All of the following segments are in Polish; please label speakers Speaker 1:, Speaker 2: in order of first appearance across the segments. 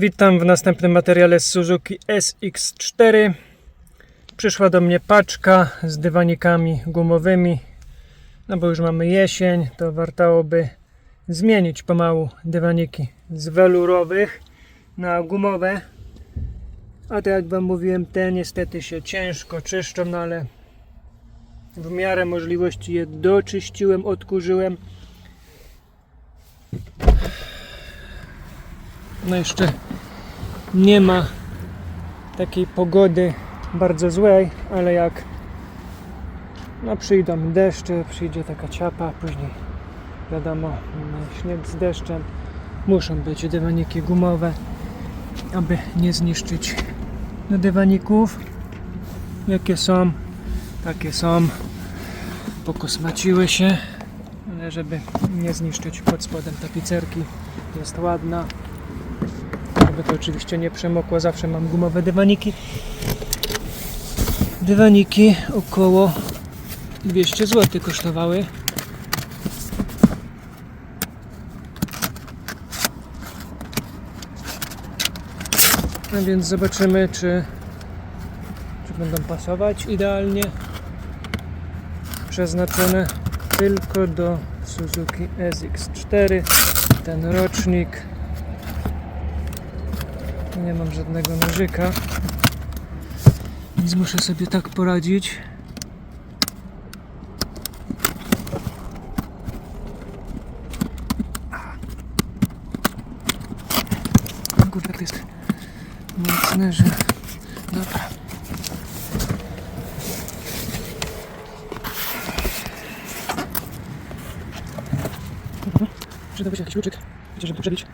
Speaker 1: Witam w następnym materiale z Suzuki SX4. Przyszła do mnie paczka z dywanikami gumowymi. No bo już mamy jesień, to wartałoby zmienić pomału dywaniki z welurowych na gumowe. A to jak Wam mówiłem, te niestety się ciężko czyszczą, no ale w miarę możliwości je doczyściłem, odkurzyłem. No jeszcze nie ma takiej pogody bardzo złej, ale jak no przyjdą deszcze, przyjdzie taka ciapa, później wiadomo śnieg z deszczem, muszą być dywaniki gumowe, aby nie zniszczyć dywaników. Jakie są, takie są. Pokosmaciły się, ale żeby nie zniszczyć pod spodem tapicerki, jest ładna. Żeby to oczywiście nie przemokło, zawsze mam gumowe dywaniki. Dywaniki około 200 zł kosztowały. A więc zobaczymy, czy, czy będą pasować idealnie. Przeznaczone tylko do Suzuki SX4. Ten rocznik nie mam żadnego nożyka. Więc muszę sobie tak poradzić. Kurde, to jest mocne, że... Dobra. Dobra. Przydałby się jakiś łuczyk, chociaż żeby to przebić.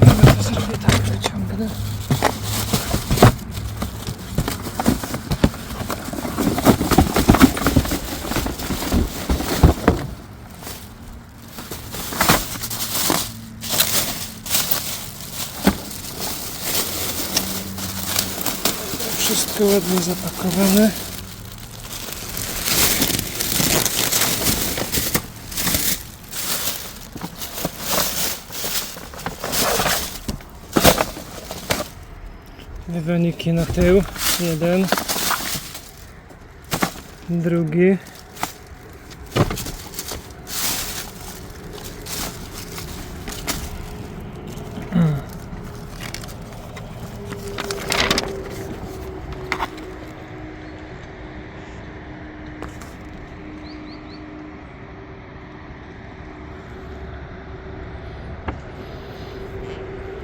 Speaker 1: Dobra, zrobię tak, wyciągnę. Wszystko ładnie zapakowane. Dywaniki na tył. Jeden. Drugi.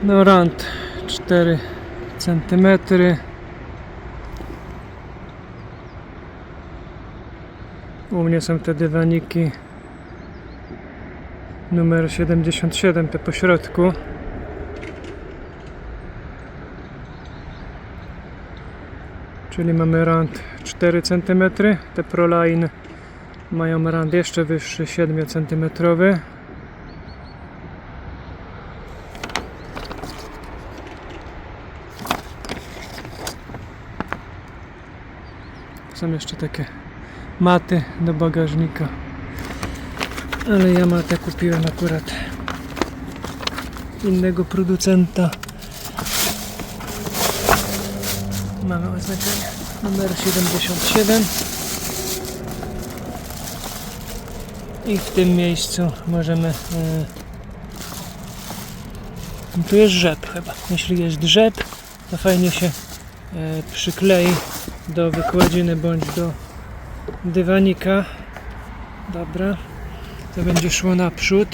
Speaker 1: No rand 4 centymetry. U mnie są te dywaniki numer 77, te po środku. Czyli mamy rand 4 cm. Te Proline mają rand jeszcze wyższy, 7 cm. Są jeszcze takie maty do bagażnika. Ale ja matę kupiłem akurat innego producenta. Mamy oznaczenie numer 77. I w tym miejscu możemy. E, tu jest rzep chyba. Jeśli jest rzep, to fajnie się e, przyklei do wykładziny bądź do dywanika. Dobra. To będzie szło naprzód.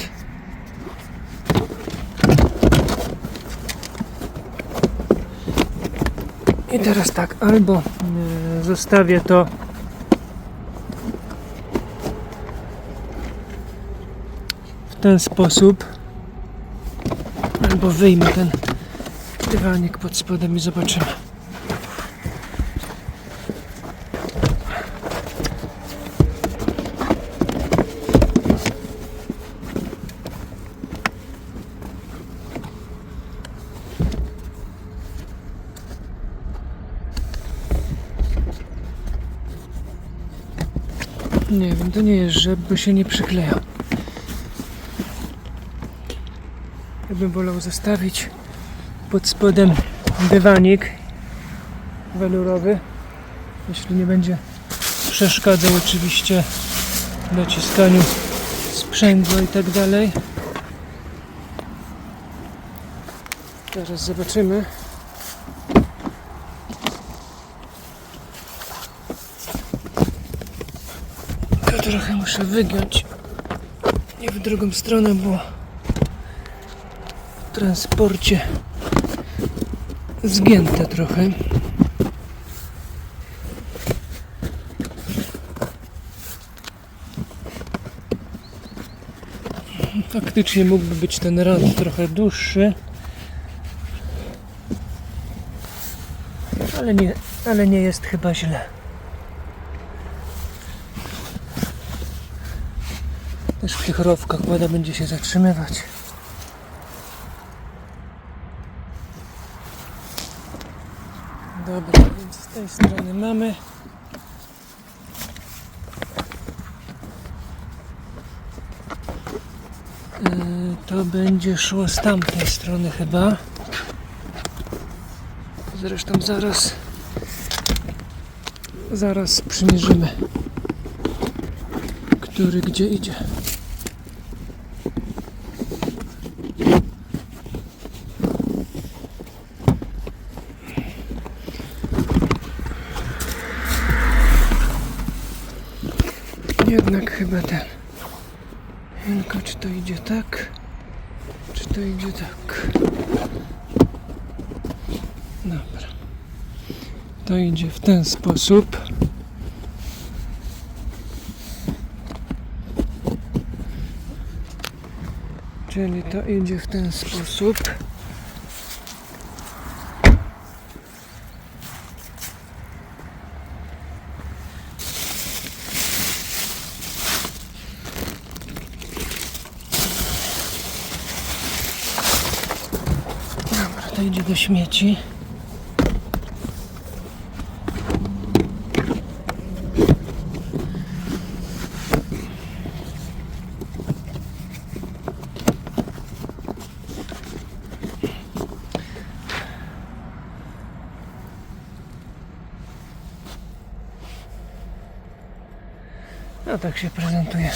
Speaker 1: I teraz tak, albo e, zostawię to w ten sposób, albo wyjmę ten dywanik pod spodem i zobaczymy. Nie wiem, to nie jest rzep, bo się nie przykleja. Ja bym wolał zostawić pod spodem dywanik welurowy, jeśli nie będzie przeszkadzał oczywiście naciskaniu sprzęgła i tak dalej. Teraz zobaczymy. To trochę muszę wygiąć. Nie w drugą stronę, bo w transporcie zgięte trochę. Faktycznie mógłby być ten rand trochę dłuższy. Ale nie, ale nie jest chyba źle. Też w tych rowkach woda będzie się zatrzymywać. Dobra, więc z tej strony mamy. Yy, To będzie szło z tamtej strony chyba. Zresztą zaraz zaraz przymierzymy który gdzie idzie. Chyba ten. Tylko czy to idzie tak? Czy to idzie tak? Dobra. To idzie w ten sposób. Czyli to idzie w ten sposób. To idzie do śmieci. No tak się prezentuje.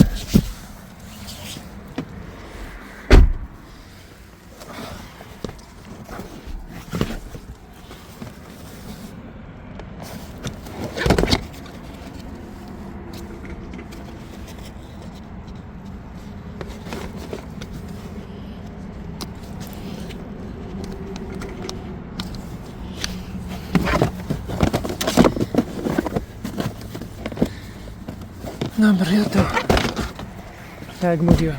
Speaker 1: Dobra, ja to tak jak mówiłem.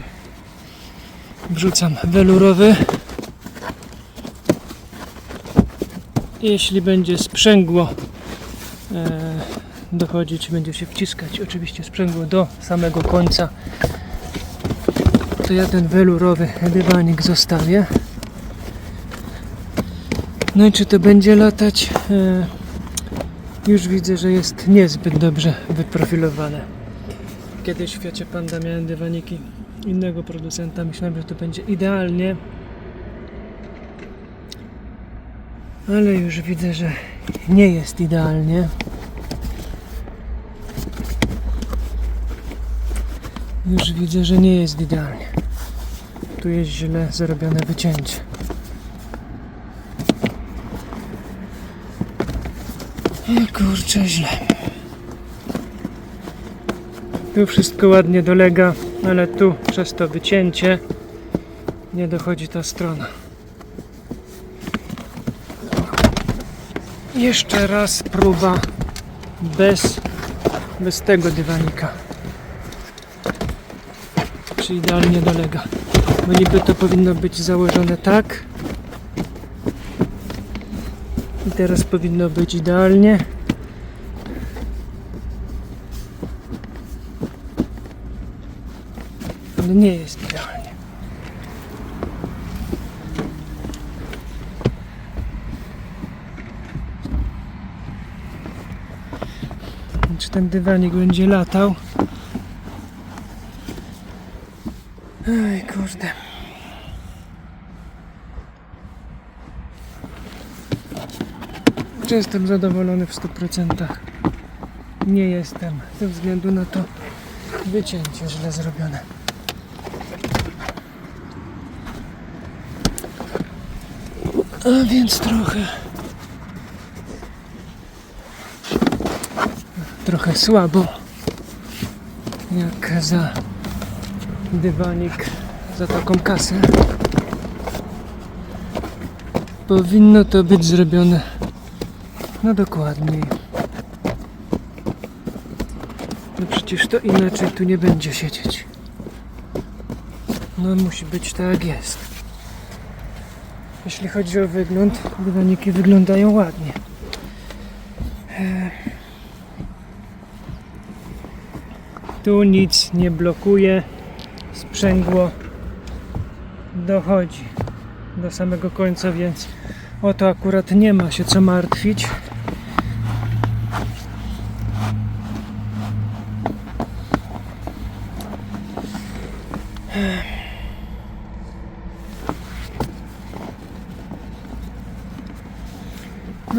Speaker 1: Wrzucam welurowy. Jeśli będzie sprzęgło e, dochodzić, będzie się wciskać oczywiście sprzęgło do samego końca to ja ten welurowy dywanik zostawię. No i czy to będzie latać? E, już widzę, że jest niezbyt dobrze wyprofilowane Kiedyś w Fiacie Panda miałem dywaniki innego producenta. Myślałem, że to będzie idealnie. Ale już widzę, że nie jest idealnie. Już widzę, że nie jest idealnie. Tu jest źle zrobione wycięcie. Kurczę, źle. Tu wszystko ładnie dolega, ale tu przez to wycięcie nie dochodzi ta strona. Jeszcze raz próba bez, bez tego dywanika. Czy idealnie dolega. Bo niby to powinno być założone tak, I teraz powinno być idealnie. Nie jest idealnie. Czy ten dywanik będzie latał? Ej, kurde. Czy jestem zadowolony w 100%? Nie jestem, ze względu na to wycięcie źle zrobione. A więc trochę. Trochę słabo. Jak za dywanik za taką kasę. Powinno to być zrobione no dokładniej. No przecież to inaczej tu nie będzie siedzieć. No musi być tak jest. Jeśli chodzi o wygląd, dywaniki wyglądają ładnie. E, Tu nic nie blokuje. Sprzęgło dochodzi do samego końca, więc o to akurat nie ma się co martwić.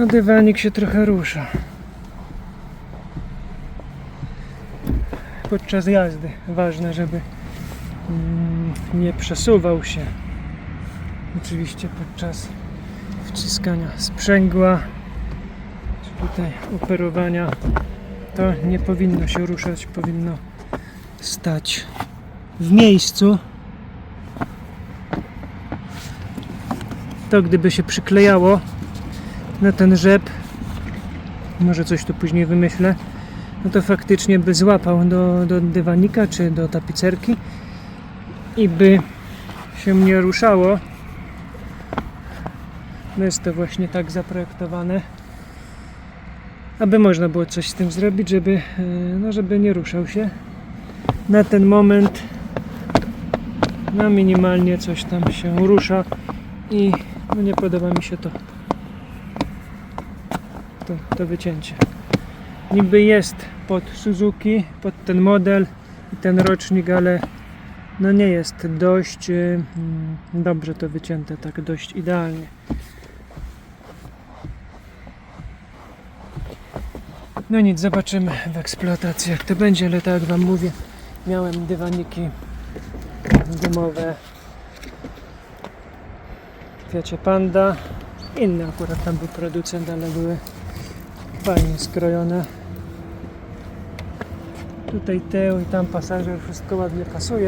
Speaker 1: No dywanik się trochę rusza. Podczas jazdy ważne, żeby mm, nie przesuwał się. Oczywiście podczas wciskania sprzęgła czy tutaj operowania to nie powinno się ruszać, powinno stać w miejscu. To gdyby się przyklejało na ten rzep, może coś tu później wymyślę, no to faktycznie by złapał do, do dywanika czy do tapicerki i by się nie ruszało. No jest to właśnie tak zaprojektowane, aby można było coś z tym zrobić, żeby, e, no żeby nie ruszał się. Na ten moment no minimalnie coś tam się rusza i no nie podoba mi się to to, to wycięcie. Niby jest pod Suzuki, pod ten model i ten rocznik, ale no nie jest dość y, mm, dobrze to wycięte, tak dość idealnie. No nic, zobaczymy w eksploatacji jak to będzie, ale tak jak Wam mówię, miałem dywaniki gumowe w Fiacie Panda, inny akurat tam był producent, ale były fajnie skrojone. Tutaj tył i tam pasażer, wszystko ładnie pasuje.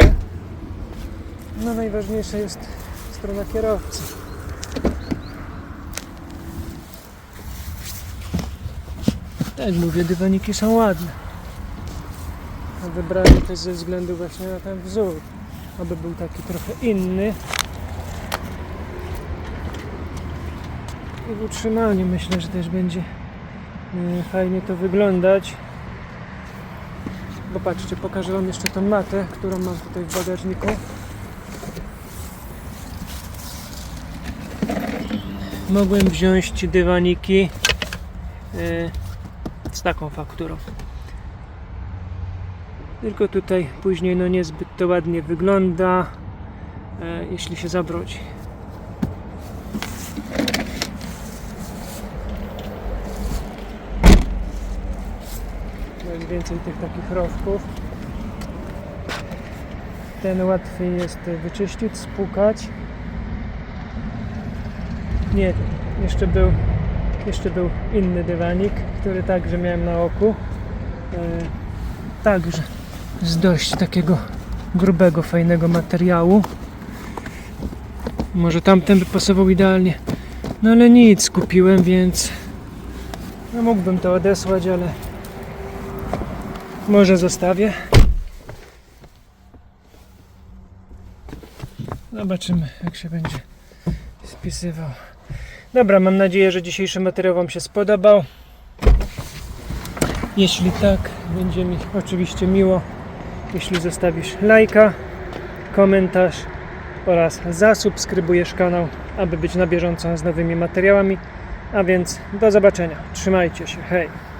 Speaker 1: No najważniejsza jest strona kierowcy. Jak mówię, dywaniki są ładne. Wybrałem też ze względu właśnie na ten wzór, aby był taki trochę inny. I w utrzymaniu myślę, że też będzie fajnie to wyglądać. Bo patrzcie, pokażę Wam jeszcze tą matę, którą mam tutaj w bagażniku. Mogłem wziąć dywaniki e, z taką fakturą. Tylko tutaj później no niezbyt to ładnie wygląda, e, jeśli się zabrodzi. Mam więcej tych takich rowków. Ten łatwiej jest wyczyścić, spłukać. Nie, jeszcze był, jeszcze był inny dywanik, który także miałem na oku. E, także z dość takiego grubego, fajnego materiału. Może tamten by pasował idealnie. No ale nic, kupiłem, więc no mógłbym to odesłać, ale może zostawię. Zobaczymy, jak się będzie spisywał. Dobra, mam nadzieję, że dzisiejszy materiał Wam się spodobał. Jeśli tak, będzie mi oczywiście miło, jeśli zostawisz lajka, komentarz oraz zasubskrybujesz kanał, aby być na bieżąco z nowymi materiałami. A więc do zobaczenia. Trzymajcie się. Hej!